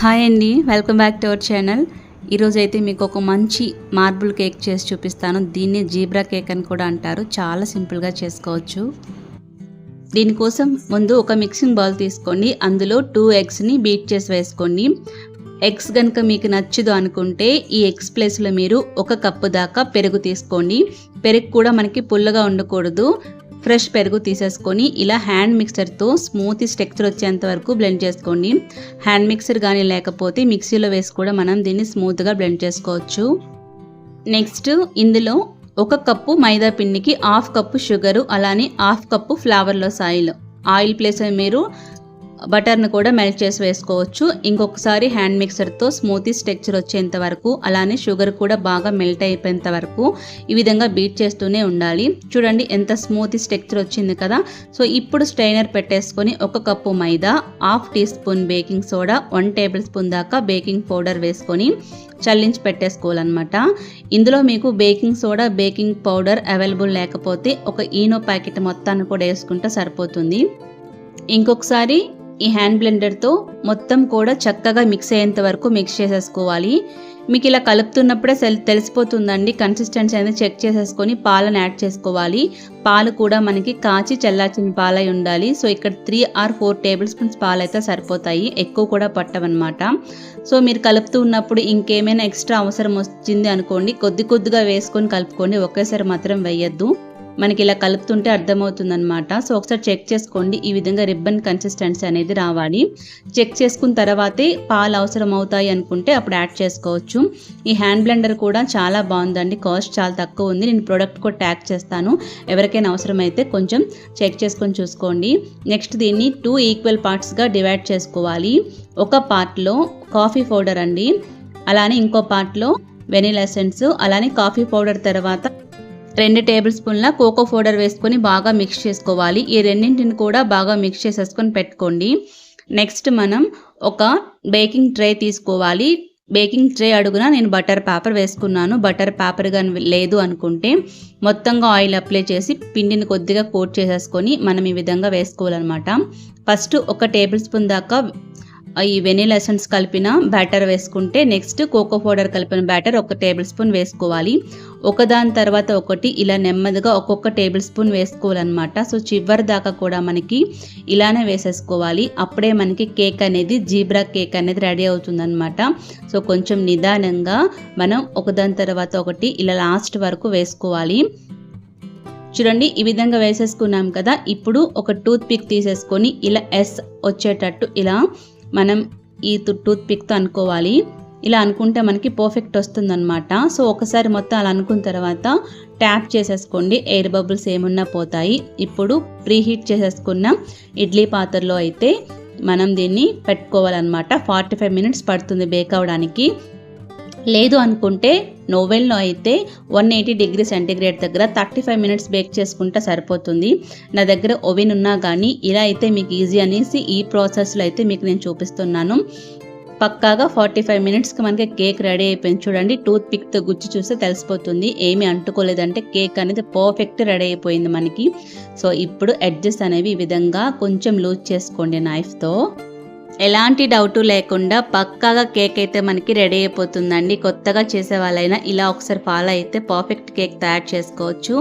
Hi అండి welcome back to our channel. ఈరోజు అయితే మీకు ఒక మంచి మార్బుల్ కేక్ చేసి చూపిస్తాను. దీన్ని జీబ్రా కేక్ అని కూడా అంటారు. చాలా సింపుల్గా చేసుకోవచ్చు. దీనికోసం ముందు ఒక మిక్సింగ్ బౌల్ తీసుకోండి. అందులో టూ ఎగ్స్ని బీట్ చేసి వేసుకోండి. ఎగ్స్ కనుక మీకు నచ్చదు అనుకుంటే ఈ ఎగ్స్ ప్లేస్లో మీరు ఒక కప్పు దాకా పెరుగు తీసుకోండి. పెరుగు కూడా మనకి పుల్లగా ఉండకూడదు. ఫ్రెష్ పెరుగు తీసేసుకొని ఇలా హ్యాండ్ మిక్సర్తో స్మూత్ స్టెక్చర్ వచ్చేంత వరకు బ్లెండ్ చేసుకోండి. హ్యాండ్ మిక్సర్ కానీ లేకపోతే మిక్సీలో వేసి కూడా మనం దీన్ని స్మూత్గా బ్లెండ్ చేసుకోవచ్చు. నెక్స్ట్ ఇందులో ఒక కప్పు మైదా పిండికి హాఫ్ కప్పు షుగరు అలానే half cup flavourless oil oil place మీరు బటర్ను కూడా మెల్ట్ చేసి వేసుకోవచ్చు. ఇంకొకసారి హ్యాండ్ మిక్సర్తో స్మూతీ స్ట్రక్చర్ వచ్చేంత వరకు అలానే షుగర్ కూడా బాగా మెల్ట్ అయిపోయేంత వరకు ఈ విధంగా బీట్ చేస్తూనే ఉండాలి. చూడండి ఎంత స్మూతీ స్ట్రక్చర్ వచ్చింది కదా. సో ఇప్పుడు స్ట్రైనర్ పెట్టేసుకొని ఒక cup maida half tea spoon baking soda one table spoon దాకా బేకింగ్ పౌడర్ వేసుకొని చల్లించి పెట్టేసుకోవాలన్నమాట. ఇందులో మీకు baking soda baking powder available లేకపోతే ఒక ఈనో ప్యాకెట్ మొత్తాన్ని కూడా వేసుకుంటే సరిపోతుంది. ఇంకొకసారి ఈ హ్యాండ్ బ్లెండర్తో మొత్తం కూడా చక్కగా మిక్స్ అయ్యేంత వరకు మిక్స్ చేసేసుకోవాలి. మీకు ఇలా కలుపుతున్నప్పుడే తెలిసిపోతుందండి. కన్సిస్టెన్సీ అనేది చెక్ చేసేసుకొని పాలను యాడ్ చేసుకోవాలి. పాలు కూడా మనకి కాచి చల్లార్చిన పాలై ఉండాలి. సో ఇక్కడ three or four table spoons పాలు అయితే సరిపోతాయి. ఎక్కువ కూడా పట్టవన్నమాట. సో మీరు కలుపుతూ ఉన్నప్పుడు ఇంకేమైనా ఎక్స్ట్రా అవసరం వచ్చింది అనుకోండి కొద్ది కొద్దిగా వేసుకొని కలుపుకోండి. ఒకేసారి మాత్రం వేయద్దు. మనకి ఇలా కలుపుతుంటే అర్థమవుతుందనమాట సో ఒకసారి చెక్ చేసుకోండి ఈ విధంగా రిబ్బన్ కన్సిస్టెన్సీ అనేది రావాలి. చెక్ చేసుకున్న తర్వాతే పాలు అవసరం అవుతాయి అనుకుంటే అప్పుడు యాడ్ చేసుకోవచ్చు. ఈ హ్యాండ్ బ్లెండర్ కూడా చాలా బాగుందండి. కాస్ట్ చాలా తక్కువ ఉంది. నేను ప్రోడక్ట్ కూడా ట్యాగ్ చేస్తాను. ఎవరికైనా అవసరమైతే కొంచెం చెక్ చేసుకొని చూసుకోండి. నెక్స్ట్ దీన్ని టూ ఈక్వల్ పార్ట్స్గా డివైడ్ చేసుకోవాలి. ఒక పార్ట్లో కాఫీ పౌడర్ అండి. అలానే ఇంకో పార్ట్లో వెనీలా ఎసెన్స్. అలానే కాఫీ పౌడర్ తర్వాత రెండు టేబుల్ స్పూన్ల కోకో పౌడర్ వేసుకొని బాగా మిక్స్ చేసుకోవాలి. ఈ రెండింటిని కూడా బాగా మిక్స్ చేసేసుకొని పెట్టుకోండి. నెక్స్ట్ మనం ఒక బేకింగ్ ట్రే తీసుకోవాలి. బేకింగ్ ట్రే అడుగున నేను బటర్ పేపర్ వేసుకున్నాను. బటర్ పేపర్ కానీ లేదు అనుకుంటే మొత్తంగా ఆయిల్ అప్లై చేసి పిండిని కొద్దిగా కోట్ చేసేసుకొని మనం ఈ విధంగా వేసుకోవాలన్నమాట. ఫస్ట్ ఒక టేబుల్ స్పూన్ దాకా ఈ వెనీలా ఎసెన్స్ కలిపిన బ్యాటర్ వేసుకుంటే నెక్స్ట్ కోకో పౌడర్ కలిపిన బ్యాటర్ ఒక టేబుల్ స్పూన్ వేసుకోవాలి. ఒకదాని తర్వాత ఒకటి ఇలా నెమ్మదిగా ఒక్కొక్క టేబుల్ స్పూన్ వేసుకోవాలన్నమాట. సో చివరి దాకా కూడా మనకి ఇలానే వేసేసుకోవాలి. అప్పుడే మనకి కేక్ అనేది జీబ్రా కేక్ అనేది రెడీ అవుతుందన్నమాట. సో కొంచెం నిదానంగా మనం ఒకదాని తర్వాత ఒకటి ఇలా లాస్ట్ వరకు వేసుకోవాలి. చూడండి ఈ విధంగా వేసేసుకున్నాం కదా. ఇప్పుడు ఒక టూత్ పిక్ తీసేసుకొని ఇలా ఎస్ వచ్చేటట్టు ఇలా మనం ఈ టూత్ పిక్తో అనుకోవాలి. ఇలా అనుకుంటే మనకి పర్ఫెక్ట్ వస్తుందన్నమాట. సో ఒకసారి మొత్తం అలా అనుకున్న తర్వాత ట్యాప్ చేసేసుకోండి. ఎయిర్ బబుల్స్ ఏమున్నా పోతాయి. ఇప్పుడు ప్రీ హీట్ చేసేసుకున్న ఇడ్లీ పాత్రలో అయితే మనం దీన్ని పెట్టుకోవాలన్నమాట. ఫార్టీ ఫైవ్ మినిట్స్ పడుతుంది బేక్ అవడానికి లేదు అనుకుంటే నోవెల్లో అయితే వన్ ఎయిటీ డిగ్రీ సెంటీగ్రేడ్ దగ్గర థర్టీ ఫైవ్ మినిట్స్ బేక్ చేసుకుంటే సరిపోతుంది. నా దగ్గర ఓవెన్ ఉన్నా కానీ ఇలా అయితే మీకు ఈజీ అనేసి ఈ ప్రాసెస్లో అయితే మీకు నేను చూపిస్తున్నాను. పక్కాగా ఫార్టీ ఫైవ్ మినిట్స్కి మనకి కేక్ రెడీ అయిపోయింది చూడండి. టూత్ పిక్తో గుచ్చి చూస్తే తెలిసిపోతుంది. ఏమీ అంటుకోలేదంటే కేక్ అనేది పర్ఫెక్ట్ రెడీ అయిపోయింది మనకి. సో ఇప్పుడు ఎడ్జెస్ అనేవి ఈ విధంగా కొంచెం లూజ్ చేసుకోండి నైఫ్తో. ఎలాంటి డౌటు లేకుండా పక్కాగా కేక్ అయితే మనకి రెడీ అయిపోతుందండి. కొత్తగా చేసే వాళ్ళైనా ఇలా ఒకసారి ఫాలో అయితే పర్ఫెక్ట్ కేక్ తయారు చేసుకోవచ్చు.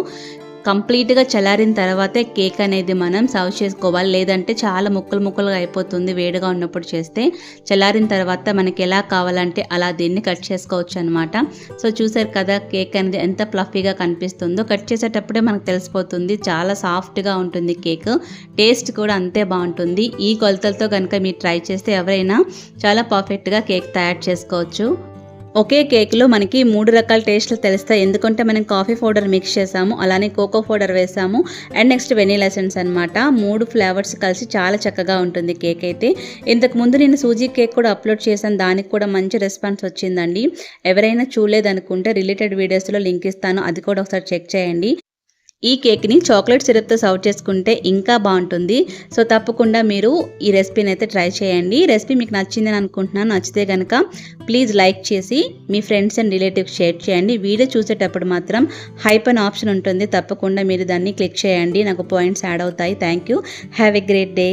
కంప్లీట్గా చల్లారిన తర్వాతే కేక్ అనేది మనం సర్వ్ చేసుకోవాలి. లేదంటే చాలా ముక్కలు ముక్కలుగా అయిపోతుంది వేడిగా ఉన్నప్పుడు చేస్తే. చల్లారిన తర్వాత మనకి ఎలా కావాలంటే అలా దీన్ని కట్ చేసుకోవచ్చు అనమాట సో చూసారు కదా కేక్ అనేది ఎంత ప్లఫీగా కనిపిస్తుందో. కట్ చేసేటప్పుడే మనకు తెలిసిపోతుంది. చాలా సాఫ్ట్గా ఉంటుంది కేక్. టేస్ట్ కూడా అంతే బాగుంటుంది. ఈ కొలతలతో కనుక మీరు ట్రై చేస్తే ఎవరైనా చాలా పర్ఫెక్ట్గా కేక్ తయారు చేసుకోవచ్చు. ఒకే కేక్లో మనకి మూడు రకాల టేస్ట్లు తెలుస్తాయి. ఎందుకంటే మనం కాఫీ పౌడర్ మిక్స్ చేసాము అలానే కోకో పౌడర్ వేసాము అండ్ నెక్స్ట్ వెనీలా ఎసెన్స్ అనమాట మూడు ఫ్లేవర్స్ కలిసి చాలా చక్కగా ఉంటుంది కేక్ అయితే. ఇంతకు ముందు నేను సూజీ కేక్ కూడా అప్లోడ్ చేశాను. దానికి కూడా మంచి రెస్పాన్స్ వచ్చిందండి. ఎవరైనా చూడలేదనుకుంటే రిలేటెడ్ వీడియోస్లో లింక్ ఇస్తాను. అది కూడా ఒకసారి చెక్ చేయండి. ఈ కేక్ని చాక్లెట్ సిరప్తో సర్వ్ చేసుకుంటే ఇంకా బాగుంటుంది. సో తప్పకుండా మీరు ఈ రెసిపీని అయితే ట్రై చేయండి. రెసిపీ మీకు నచ్చిందని అనుకుంటున్నాను. నచ్చితే కనుక ప్లీజ్ లైక్ చేసి మీ ఫ్రెండ్స్ అండ్ రిలేటివ్స్ షేర్ చేయండి. వీడియో చూసేటప్పుడు మాత్రం హైప్ అన్ ఆప్షన్ ఉంటుంది. తప్పకుండా మీరు దాన్ని క్లిక్ చేయండి. నాకు పాయింట్స్ యాడ్ అవుతాయి. Thank you. Have a great day.